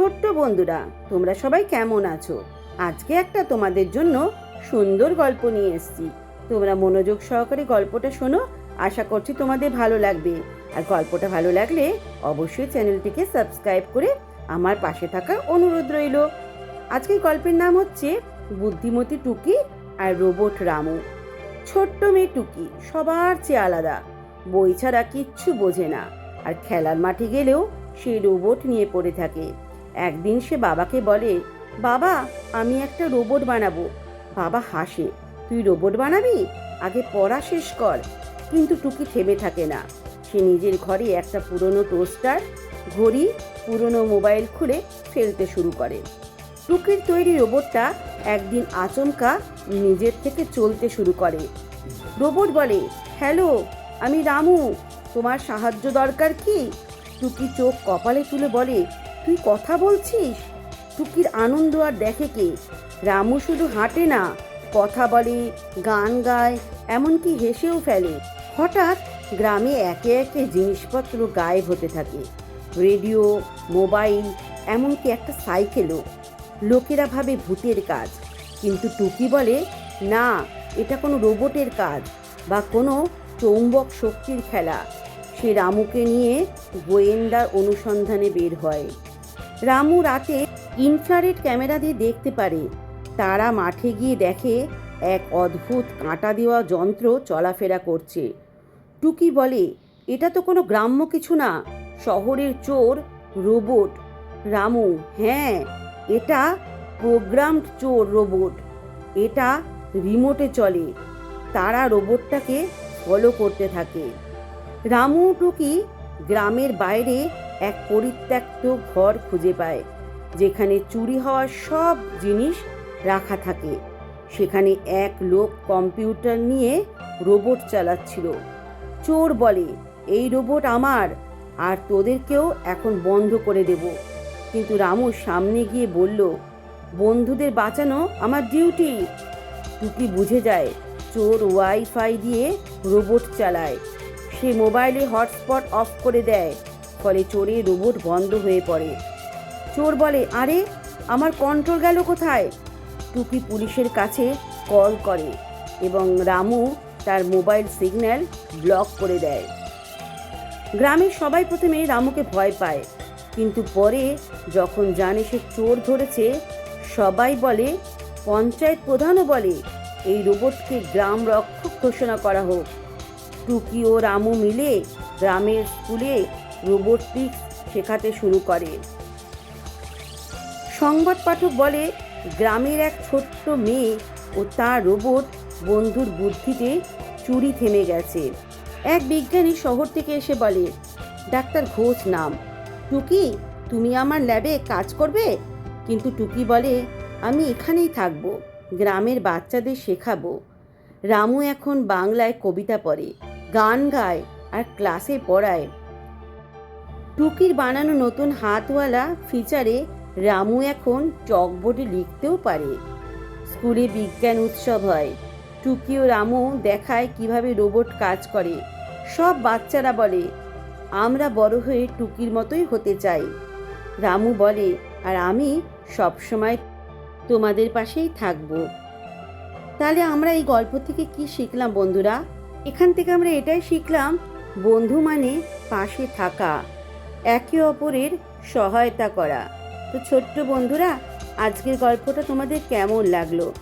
ছোট্ট বন্ধুরা, তোমরা সবাই কেমন আছো? আজকে একটা তোমাদের জন্য সুন্দর গল্প নিয়ে এসেছি। তোমরা মনোযোগ সহকারে গল্পটা শোনো, আশা করছি তোমাদের ভালো লাগবে। আর গল্পটা ভালো লাগলে অবশ্যই চ্যানেলটিকে সাবস্ক্রাইব করে আমার পাশে থাকার অনুরোধ রইল। আজকে গল্পের নাম হচ্ছে বুদ্ধিমতী টুকি আর রোবট রামু। ছোট্ট মেয়ে টুকি সবার চেয়ে আলাদা, বই ছাড়া কিচ্ছু বোঝে না। আর খেলার মাঠে গেলেও সে রোবট নিয়ে পড়ে থাকে। একদিন সে বাবাকে বলে, বাবা, আমি একটা রোবট বানাবো। বাবা হাসে, তুই রোবট বানাবি? আগে পড়া শেষ কর। কিন্তু টুকি থেমে থাকে না। সে নিজের ঘরে একটা পুরনো টোস্টার, ঘড়ি, পুরনো মোবাইল খুলে ফেলতে শুরু করে। টুকির তৈরি রোবটটা একদিন আচমকা নিজের থেকে চলতে শুরু করে। রোবট বলে, হ্যালো, আমি রামু, তোমার সাহায্য দরকার কি? টুকি চোখ কপালে তুলে বলে তুই কথা বলছিস? টুকির আনন্দ আর দেখে কে? রামু শুধু হাঁটে না, কথা বলে, গান গায়, এমনকি হেসেও ফেলে। হঠাৎ গ্রামে একে একে জিনিসপত্র গায়েব হতে থাকে। রেডিও, মোবাইল, এমনকি একটা সাইকেলও। লোকেরা ভাবে ভূতের কাজ। কিন্তু টুকি বলে, না, এটা কোনো রোবটের কাজ বা কোনো চৌম্বক শক্তির খেলা। সে রামুকে নিয়ে গোয়েন্দার অনুসন্ধানে বের হয়। রামু রাতে ইনফ্রারেড ক্যামেরা দিয়ে দেখতে পারে। তারা মাঠে গিয়ে দেখে এক অদ্ভুত কাঁটা দেওয়া যন্ত্র চলাফেরা করছে। টুকি বলে, এটা তো কোনো গ্রাম্য কিছু না, শহরের চোর, রোবট। রামু হ্যাঁ এটা প্রোগ্রামড চোর রোবট। এটা রিমোটে চলে। তারা রোবটটাকে ফলো করতে থাকে। রামু, টুকি গ্রামের বাইরে এক পরিত্যক্ত ঘর খুঁজে পায়, যেখানে চুরি হওয়া সব জিনিস রাখা থাকে। সেখানে এক লোক কম্পিউটার নিয়ে রোবট চালাচ্ছিল। চোর বলে, এই রোবট আমার, আর তোদেরকেও এখন বন্ধ করে দেব। কিন্তু রামু সামনে গিয়ে বলল, বন্ধুদের বাঁচানো আমার ডিউটি। টুকি বুঝে যায়, চোর ওয়াইফাই দিয়ে রোবট চালায়। সে মোবাইলে হটস্পট অফ করে দেয়। ফলে চোরের রোবট বন্ধ হয়ে পড়ে। চোর বলে, আরে, আমার কন্ট্রোল গেল কোথায়? টুকি পুলিশের কাছে কল করে এবং রামু তার মোবাইল সিগন্যাল ব্লক করে দেয়। গ্রামের সবাই প্রথমে রামুকে ভয় পায়, কিন্তু পরে যখন জানে সে চোর ধরেছে, সবাই বলে, পঞ্চায়েত প্রধানও বলে, এই রোবটকে গ্রাম রক্ষক ঘোষণা করা হোক। টুকি ও রামু মিলে গ্রামের স্কুলে রোবোটিক্স শেখাতে শুরু করে। সংবাদ পাঠক বলে, গ্রামের এক ছোট্ট মেয়ে ও তার রোবট বন্ধুর বুদ্ধিতে চুরি থেমে গেছে। এক বিজ্ঞানী শহর থেকে এসে বলে, ডাক্তার ঘোষ নাম। টুকি, তুমি আমার ল্যাবে কাজ করবে? কিন্তু টুকি বলে, আমি এখানেই থাকব, গ্রামের বাচ্চাদের শেখাবো। রামু এখন বাংলায় কবিতা পড়ে, গান গায় আর ক্লাসে পড়ায়। টুকির বানানো নতুন হাতওয়ালা ফিচারে রামু এখন চকবোর্ডে লিখতেও পারে। স্কুলে বিজ্ঞান উৎসব হয়। টুকি ও রামু দেখায় কীভাবে রোবট কাজ করে। সব বাচ্চারা বলে, আমরা বড় হয়ে টুকির মতোই হতে চাই। রামু বলে, আর আমি সবসময় তোমাদের পাশেই থাকব। তাহলে আমরা এই গল্প থেকে কি শিখলাম বন্ধুরা? এখান থেকে আমরা এটাই শিখলাম, বন্ধু মানে পাশে থাকা। একে অপরের সহায়তা করা। তো ছোট্ট বন্ধুরা, আজকের গল্পটা তোমাদের কেমন লাগল?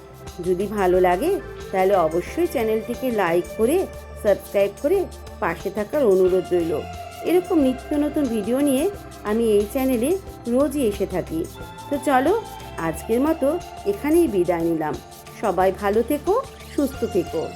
যদি ভালো লাগে, তাহলে অবশ্যই চ্যানেলটিকে লাইক করে, সাবস্ক্রাইব করে পাশে থাকার অনুরোধ রইল। এরকম নিত্য নতুন ভিডিও নিয়ে আমি এই চ্যানেলে রোজই এসে থাকি। তো চলো, আজকের মতো এখানেই বিদায় নিলাম। সবাই ভালো থেকো, সুস্থ থেকো।